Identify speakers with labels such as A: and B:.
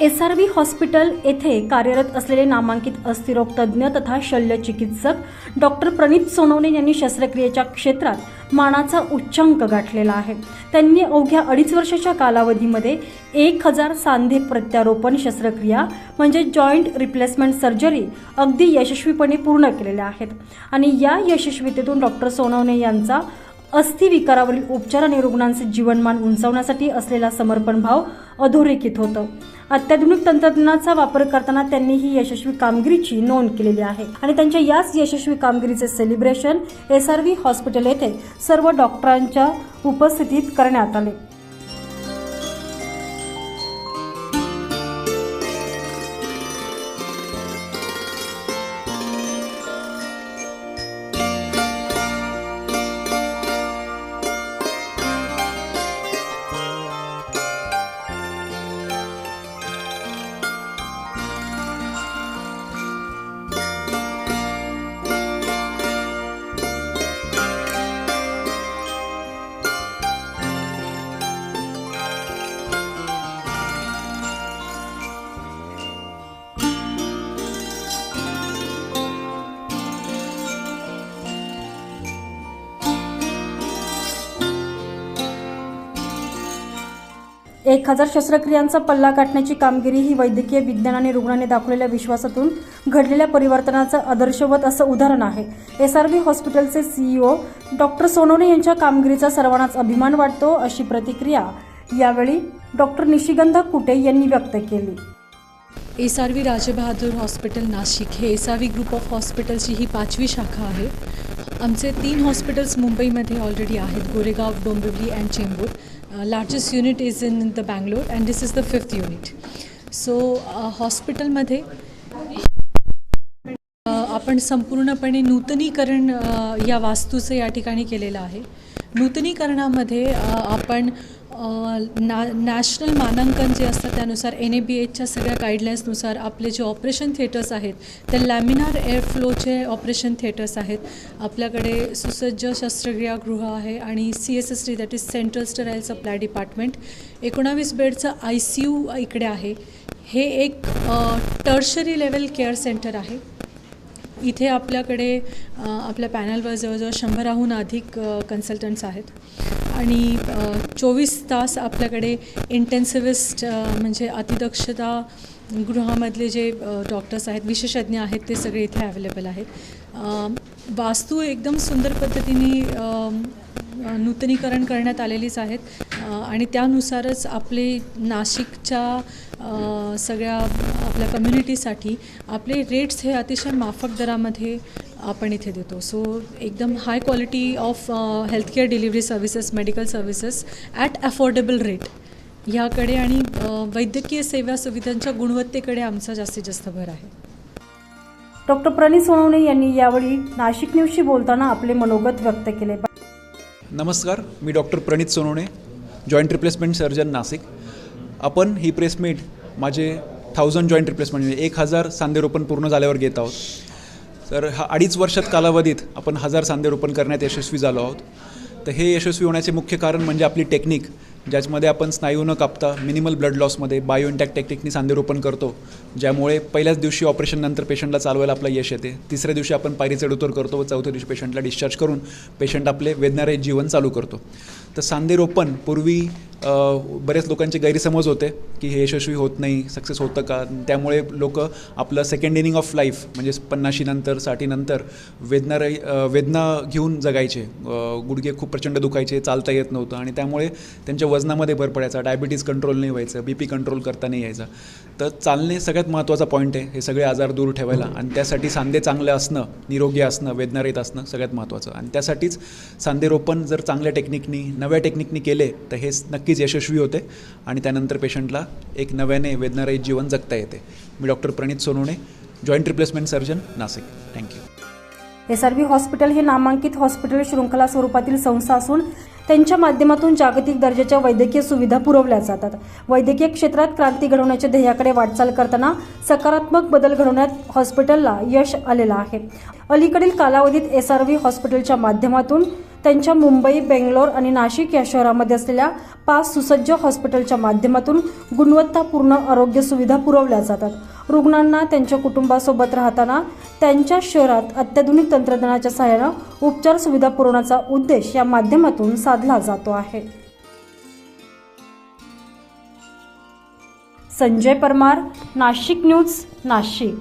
A: S R V hospital येथे कार्यरत असलेले नामांकित अस्थिरोग तज्ज्ञ तथा शल्यचिकित्सक डॉक्टर प्रणित सोनवणे यांनी शस्त्रक्रियेच्या क्षेत्रात मानाचा उच्चांक गाठलेला आहे. त्यांनी अवघ्या अडीच वर्षाच्या कालावधीमध्ये एक हजार सांधे प्रत्यारोपण शस्त्रक्रिया म्हणजे जॉईंट रिप्लेसमेंट सर्जरी अगदी यशस्वीपणे पूर्ण केलेल्या आहेत. आणि या यशस्वीतेतून डॉक्टर सोनवणे यांचा अस्थिविकारावरील उपचार आणि रुग्णांचे जीवनमान उंचावण्यासाठी असलेला समर्पण भाव अधोरेखित होतं. अत्याधुनिक तंत्रज्ञानाचा वापर करताना त्यांनी ही यशस्वी कामगिरीची नोंद केलेली आहे. आणि त्यांच्या याच यशस्वी कामगिरीचे celebration S R V hospital येथे सर्व डॉक्टरांच्या उपस्थितीत करण्यात आले. एक हजार शस्त्रक्रियांचा पल्ला गाठण्याची कामगिरी ही वैद्यकीय विज्ञान आणि रुग्णाने दाखवलेल्या विश्वासातून घडलेल्या परिवर्तनाचं आदर्शवत असं उदाहरण आहे. एस आर व्ही हॉस्पिटलचे सीईओ डॉक्टर सोनोने यांच्या कामगिरीचा सर्वांनाच अभिमान वाटतो अशी प्रतिक्रिया यावेळी डॉक्टर निशिगंधा कुटे यांनी व्यक्त केली.
B: S R V Rajbahadur hospital Nashik हे S R V group of हॉस्पिटल्सची ही पाचवी शाखा आहे. आमचे तीन हॉस्पिटल्स मुंबईमध्ये ऑलरेडी आहेत Goregaon Dombivli and Chembur. Largest unit is in the Bangalore and this is the fifth unit so हॉस्पिटलमध्ये आपण संपूर्णपणे नूतनीकरण uh, या वास्तूचं या ठिकाणी केलेलं आहे. नूतनीकरणामध्ये uh, आपण ना नॅशनल मानांकन जे असतं त्यानुसार एन ए बी एचच्या सगळ्या गाईडलाईन्सनुसार आपले जे ऑपरेशन थिएटर्स आहेत ते लॅमिनार एअर फ्लोचे ऑपरेशन थिएटर्स आहेत. आपल्याकडे सुसज्ज शस्त्रक्रियागृह आहे आणि C S S T that is central sterile supply department एकोणावीस बेडचं आय सी यू इकडे आहे. हे एक टर्शरी लेवल केअर सेंटर आहे. इथे आपल्याकडे आपल्या पॅनलवर जवळजवळ शंभराहून अधिक कन्सल्टंट्स आहेत. आणि चोवीस तास आपल्याकडे इंटेन्सिव्हिस्ट म्हणजे अतिदक्षता गृहामधले जे डॉक्टर्स आहेत विशेषज्ञ आहेत ते सगळे इथे अवेलेबल आहेत. वास्तू एकदम सुंदर पद्धतीने नूतनीकरण करण्यात आलेलीच आहेत. आणि त्यानुसारच आपले नाशिकच्या सगळ्या आपल्या कम्युनिटीसाठी आपले रेट्स हे अतिशय माफक दरामध्ये आपण इथे देतो. सो एकदम high quality of healthcare delivery services medical services at affordable rate ह्याकडे आणि अ, वैद्यकीय सेवा सुविधांच्या गुणवत्तेकडे आमचा जास्तीत जास्त भर आहे.
A: डॉक्टर प्रणित सोनवणे यांनी यावेळी नाशिक न्यूजशी बोलताना आपले मनोगत व्यक्त केले.
C: नमस्कार मी doctor Pranit Sonawane joint replacement surgeon Nashik. आपण ही प्रेस मीट माझे थाउजंड जॉईंट रिप्लेसमेंट म्हणजे एक हजार सांधेरोपण पूर्ण झाल्यावर घेत आहोत. तर हा अडीच वर्षात कालावधीत आपण हजार सांधेरोपण करण्यात यशस्वी झालो आहोत. तर हे यशस्वी होण्याचे मुख्य कारण म्हणजे आपली टेक्निक. ज्याच्यामध्ये आपण स्नायू न कापता मिनिमल ब्लड लॉसमध्ये बायो इंटॅक्ट टेक्निकनी सांधेरोपण करतो ज्यामुळे पहिल्याच दिवशी ऑपरेशननंतर पेशंटला चालवायला आपलं यश येते. तिसऱ्या दिवशी आपण पायरी चढउतर करतो व चौथ्या दिवशी पेशंटला डिस्चार्ज करून पेशंट आपले वेदनारे जीवन चालू करतो. तर सांधेरोपण पूर्वी बरेच लोकांचे गैरसमज होते की हे यशस्वी होत नाही सक्सेस होतं का? त्यामुळे लोक आपलं सेकंड इनिंग ऑफ लाईफ म्हणजे पन्नाशीनंतर साठीनंतर वेदना वेदना घेऊन जगायचे. गुडघे खूप प्रचंड दुखायचे चालता येत नव्हतं आणि त्यामुळे त्यांच्या वजनामध्ये भर पडायचा डायबिटीज कंट्रोल नाही व्हायचं बी पी कंट्रोल करता नाही यायचं. तर चालणे सगळ्यात महत्त्वाचा पॉईंट आहे हे सगळे आजार दूर ठेवायला. आणि त्यासाठी सांधे चांगले असणं निरोगी असणं वेदनारहित असणं सगळ्यात महत्त्वाचं. आणि त्यासाठीच सांधे रोपण जर चांगल्या टेक्निकनी नव्या टेक्निकनी केले तर हे नक्कीच यशस्वी होते. आणि त्यानंतर पेशंटला एक नव्याने वेदनारहित जीवन जगता येते. मी doctor Pranit Sonawane joint replacement surgeon Nashik. Thank you
A: S R V hospital हे नामांकित हॉस्पिटल शृंखला स्वरूपातील संस्था असून त्यांच्या माध्यमातून जागतिक दर्जाच्या वैद्यकीय सुविधा पुरवल्या जातात. वैद्यकीय क्षेत्रात क्रांती घडवण्याच्या ध्येयाकडे वाटचाल करताना सकारात्मक बदल घडवण्यात हॉस्पिटलला यश आलेलं आहे. अलीकडील कालावधीत एस आर व्ही हॉस्पिटलच्या माध्यमातून त्यांच्या मुंबई बेंगलोर आणि नाशिक या शहरामध्ये असलेल्या पाच सुसज्ज हॉस्पिटलच्या माध्यमातून गुणवत्तापूर्ण आरोग्य सुविधा पुरवल्या जातात. रुग्णांना त्यांच्या कुटुंबासोबत राहताना त्यांच्या शहरात अत्याधुनिक तंत्रज्ञानाच्या सहाय्यानं उपचार सुविधा पुरवण्याचा उद्देश या माध्यमातून साधला जातो आहे. संजय परमार नाशिक न्यूज नाशिक.